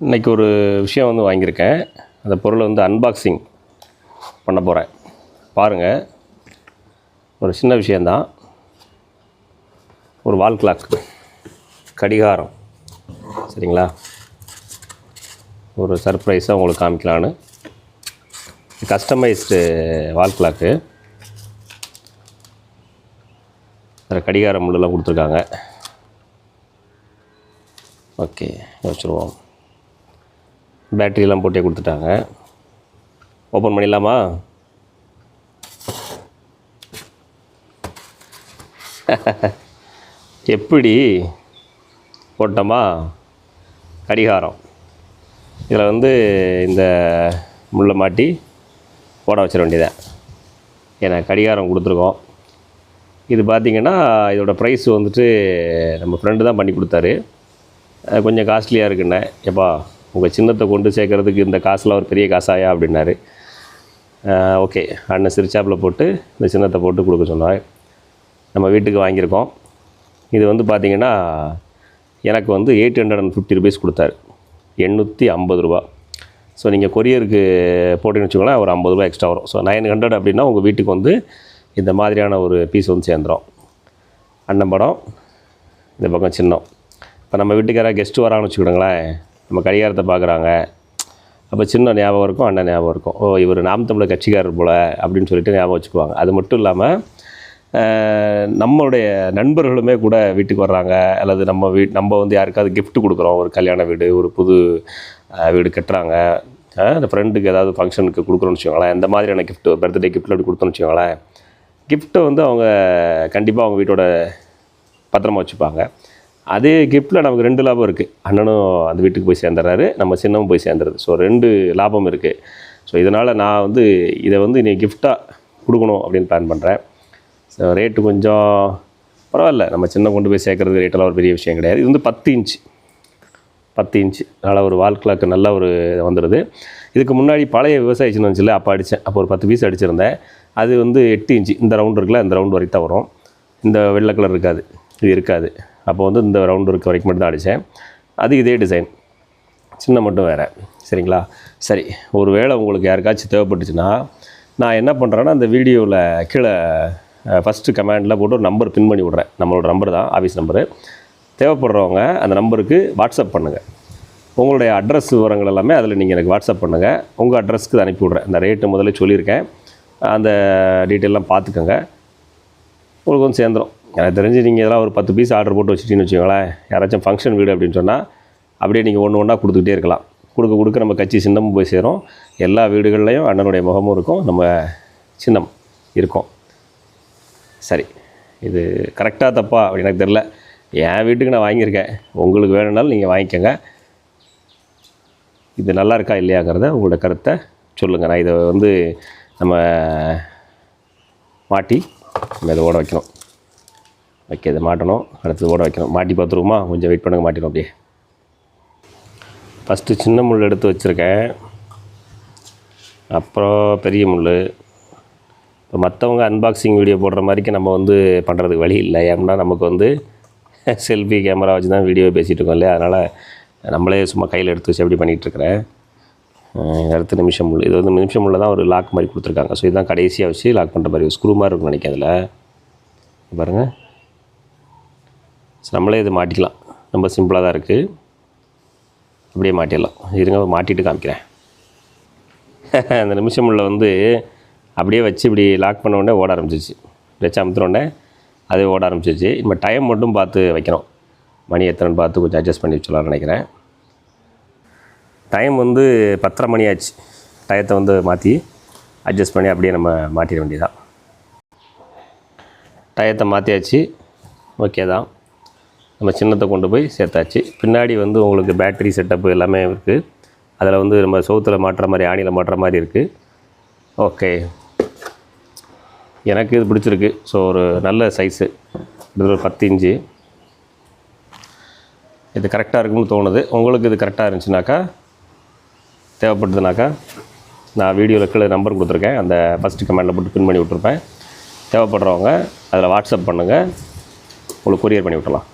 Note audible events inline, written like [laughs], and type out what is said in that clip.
இன்றைக்கி ஒரு விஷயம் வந்து வாங்கியிருக்கேன். அந்த பொருளை வந்து அன்பாக்சிங் பண்ண போகிறேன் பாருங்கள் ஒரு சின்ன விஷயந்தான் ஒரு வால் கிளாக் கடிகாரம். சரிங்களா? ஒரு சர்ப்ரைஸாக உங்களுக்கு காமிக்கலான்னு கஸ்டமைஸ்டு வால் கிளாக்கு அதில் கடிகாரம் முள்ளெல்லாம் கொடுத்துருக்காங்க. ஓகே வச்சுருவோம். பேட்டரியெல்லாம் போட்டே கொடுத்துட்டாங்க. ஓப்பன் பண்ணிடலாமா? [laughs] எப்படி போட்டோமா? கடிகாரம். இதில் வந்து இந்த முள்ளை மாட்டி போட வச்சிட வேண்டியதான் ஏன்னா கடிகாரம் கொடுத்துருக்கோம். இது பார்த்திங்கன்னா இதோட ப்ரைஸ் வந்துட்டு நம்ம ஃப்ரெண்டு தான் பண்ணி கொடுத்தாரு. கொஞ்சம் காஸ்ட்லியாக இருக்குண்ணே எப்பா? உங்கள் சின்னத்தை கொண்டு சேர்க்கறதுக்கு இந்த காசுலாம் ஒரு பெரிய காசாயா அப்படின்னாரு. ஓகே. அண்ணன் சிரிச்சாப்பில் போட்டு இந்த சின்னத்தை போட்டு கொடுக்க சொன்னார். நம்ம வீட்டுக்கு வாங்கியிருக்கோம். இது வந்து பார்த்திங்கன்னா எனக்கு வந்து eight hundred and fifty rupees கொடுத்தாரு. எண்ணூற்றி ஐம்பது ரூபா. ஸோ நீங்கள் கொரியருக்கு போட்டுன்னு வச்சுக்கோங்களேன் ஒரு ஐம்பது ரூபா எக்ஸ்ட்ரா வரும். ஸோ நைன் ஹண்ட்ரட் அப்படின்னா உங்கள் வீட்டுக்கு வந்து இந்த மாதிரியான ஒரு பீஸ் வந்து சேர்ந்துடும் அண்ணன் படம் இந்த பக்கம் சின்னம். இப்போ நம்ம வீட்டுக்கு யாராவது கெஸ்ட்டு வராங்கன்னு வச்சுக்கிடுங்களேன் நம்ம கடிகாரத்தை பார்க்குறாங்க. அப்போ சின்ன ஞாபகம் இருக்கும் அண்ணன் ஞாபகம் இருக்கும். ஓ இவர் நாம் தமிழர் கட்சிக்காரர் போல் அப்படின்னு சொல்லிட்டு ஞாபகம் வச்சுக்குவாங்க. அது மட்டும் இல்லாமல் நம்மளுடைய நண்பர்களுமே கூட வீட்டுக்கு வர்றாங்க. அல்லது நம்ம வீ நம்ம வந்து யாருக்காவது கிஃப்ட் கொடுக்குறோம். ஒரு கல்யாண வீடு ஒரு புது வீடு கட்டுறாங்க. இந்த ஃப்ரெண்டுக்கு ஏதாவது ஃபங்க்ஷனுக்கு கொடுக்குறோன்னு வச்சுக்கோங்களேன். இந்த மாதிரியான கிஃப்ட் பர்த்டே கிஃப்ட்டில் அப்படி கொடுத்தோன்னு வச்சுக்கோங்களேன். கிஃப்ட்டை வந்து அவங்க கண்டிப்பாக அவங்க வீட்டோட பத்திரமா வச்சுப்பாங்க. அதே கிஃப்ட்டில் நமக்கு ரெண்டு லாபம் இருக்குது அண்ணனும் அந்த வீட்டுக்கு போய் சேர்ந்துறாரு நம்ம சின்னமும் போய் சேர்ந்துருது. ஸோ ரெண்டு லாபம் இருக்குது ஸோ இதனால் நான் வந்து இதை வந்து நீ கிஃப்டாக கொடுக்கணும் அப்படின்னு பிளான் பண்ணுறேன் ஸோ ரேட்டு கொஞ்சம் பரவாயில்ல. நம்ம சின்ன கொண்டு போய் சேர்க்குறது ரேட்டெல்லாம் ஒரு பெரிய விஷயம் கிடையாது. இது வந்து பத்து இன்ச்சு பத்து இன்ச்சு அதனால் ஒரு வால் கிளாக்கு நல்ல ஒரு வந்துடுது இதுக்கு முன்னாடி பழைய விவசாய சின்ன இருந்துச்சுல அப்போ அடித்தேன் அப்போ ஒரு பத்து பீஸ் அடிச்சிருந்தேன். அது வந்து எட்டு இன்ச்சு இந்த ரவுண்ட் இருக்குல்ல இந்த ரவுண்ட் வரைக்கும் தான் வரும். இந்த வெள்ளை கலர் இருக்காது. இது இருக்காது. அப்போ வந்து இந்த ரவுண்டு இருக்க வரைக்கும் மட்டும் தான் அடித்தேன். அது இதே டிசைன் சின்ன மட்டும் வேறு. சரிங்களா? சரி ஒரு வேளை உங்களுக்கு யாருக்காச்சும் தேவைப்பட்டுச்சுன்னா நான் என்ன பண்ணுறேன்னா அந்த வீடியோவில் கீழே ஃபஸ்ட்டு கமெண்டில் போட்டு ஒரு நம்பர் பின் பண்ணி விட்றேன். நம்மளோட நம்பர் தான் ஆஃபீஸ் நம்பரு தேவைப்படுறவங்க அந்த நம்பருக்கு வாட்ஸ்அப் பண்ணுங்கள் உங்களுடைய அட்ரஸ் விவரங்கள் எல்லாமே அதில் நீங்கள் எனக்கு வாட்ஸ்அப் பண்ணுங்கள் உங்கள் அட்ரஸ்க்கு அனுப்பி விட்றேன். இந்த ரேட்டு முதல்ல சொல்லியிருக்கேன். அந்த டீட்டெயிலெலாம் பார்த்துக்கோங்க. உங்களுக்கு வந்து சேர்ந்துடும் எனக்கு தெரிஞ்சு நீங்கள் இதெல்லாம் ஒரு பத்து பீஸ் ஆர்டர் போட்டு வச்சுட்டீங்கன்னு வச்சுக்கோங்களேன். யாராச்சும் ஃபங்க்ஷன் வீடு அப்படின்னு சொன்னால் அப்படியே நீங்கள் ஒன்று ஒன்றா கொடுத்துக்கிட்டே இருக்கலாம். கொடுக்க கொடுக்க நம்ம கட்சி சின்னமும் போய் சேரும். எல்லா வீடுகள்லையும் அண்ணனுடைய முகமும் இருக்கும். நம்ம சின்னம் இருக்கும். சரி. இது கரெக்டாக தப்பா அப்படின்னு எனக்கு தெரில என் வீட்டுக்கு நான் வாங்கியிருக்கேன். உங்களுக்கு வேணும்னாலும் நீங்கள் வாங்கிக்கோங்க. இது நல்லா இருக்கா இல்லையாங்கிறத உங்களோட கருத்தை சொல்லுங்கள் நான் இதை வந்து நம்ம மாட்டி நம்ம இதை ஓட வைக்கணும். ஓகே இதை மாட்டணும். அடுத்தது ஓட வைக்கணும். மாட்டி பார்த்துருவோமா? கொஞ்சம் வெயிட் பண்ணுங்க மாட்டிடும் அப்படியே. ஃபஸ்ட்டு சின்ன முள் எடுத்து வச்சுருக்கேன். அப்புறம் பெரிய முள். இப்போ மற்றவங்க அன்பாக்சிங் வீடியோ போடுற மாதிரிக்கு நம்ம வந்து பண்ணுறதுக்கு வழி இல்லை. ஏன்னா நமக்கு வந்து செல்ஃபி கேமரா வச்சு தான் வீடியோ பேசிகிட்டு இருக்கோம் இல்லையா? அதனால் நம்மளே சும்மா கையில் எடுத்து வச்சு அப்படி பண்ணிகிட்ருக்கிறேன் அடுத்த நிமிஷம் முள். இது வந்து நிமிஷம் முள்ள தான் ஒரு லாக் மாதிரி கொடுத்துருக்காங்க. ஸோ இதுதான் கடைசியாக வச்சு லாக் பண்ணுற மாதிரி ஸ்க்ரூ மாதிரி இருக்கும்னு நினைக்கிறேன் அதில். பாருங்கள் ஸோ நம்மளே இது மாட்டிக்கலாம். ரொம்ப சிம்பிளாக தான் இருக்குது அப்படியே மாட்டிடலாம். இருங்க மாட்டிட்டு காமிக்கிறேன். [laughs] அந்த நிமிஷம் உள்ள வந்து அப்படியே வச்சு இப்படி லாக் பண்ண உடனே ஓட ஆரம்பிச்சிச்சு வச்சு அமுத்துன அதே ஓட ஆரம்பிச்சிச்சு இப்போ டைம் மட்டும் பார்த்து வைக்கணும் மணி எத்தனைன்னு பார்த்து கொஞ்சம் அட்ஜஸ்ட் பண்ணி வச்சுலாம்னு நினைக்கிறேன். டைம் வந்து பத்தரை மணி ஆச்சு. டயத்தை வந்து மாற்றி அட்ஜஸ்ட் பண்ணி அப்படியே நம்ம மாட்டிட வேண்டியதான் டயத்தை மாற்றியாச்சு ஓகே தான். நம்ம சின்னத்தை கொண்டு போய் சேர்த்தாச்சு. பின்னாடி வந்து உங்களுக்கு பேட்டரி செட்டப்பு எல்லாமே இருக்குது அதில் வந்து நம்ம சவுத்தில் மாட்டுற மாதிரி ஆணியில் மாட்டுற மாதிரி இருக்குது ஓகே எனக்கு இது பிடிச்சிருக்கு. ஸோ ஒரு நல்ல சைஸு இது ஒரு பத்து இன்ச்சு. இது கரெக்டாக இருக்குன்னு தோணுது. உங்களுக்கு இது கரெக்டாக இருந்துச்சுனாக்கா தேவைப்படுதுனாக்கா நான் வீடியோவில் கீழே நம்பர் கொடுத்துருக்கேன். அந்த ஃபஸ்ட்டு கமெண்டில் போட்டு பின் பண்ணி விட்ருப்பேன் தேவைப்படுறவங்க அதில் வாட்ஸ்அப் பண்ணுங்கள் உங்களுக்கு கொரியர் பண்ணி விட்டலாம்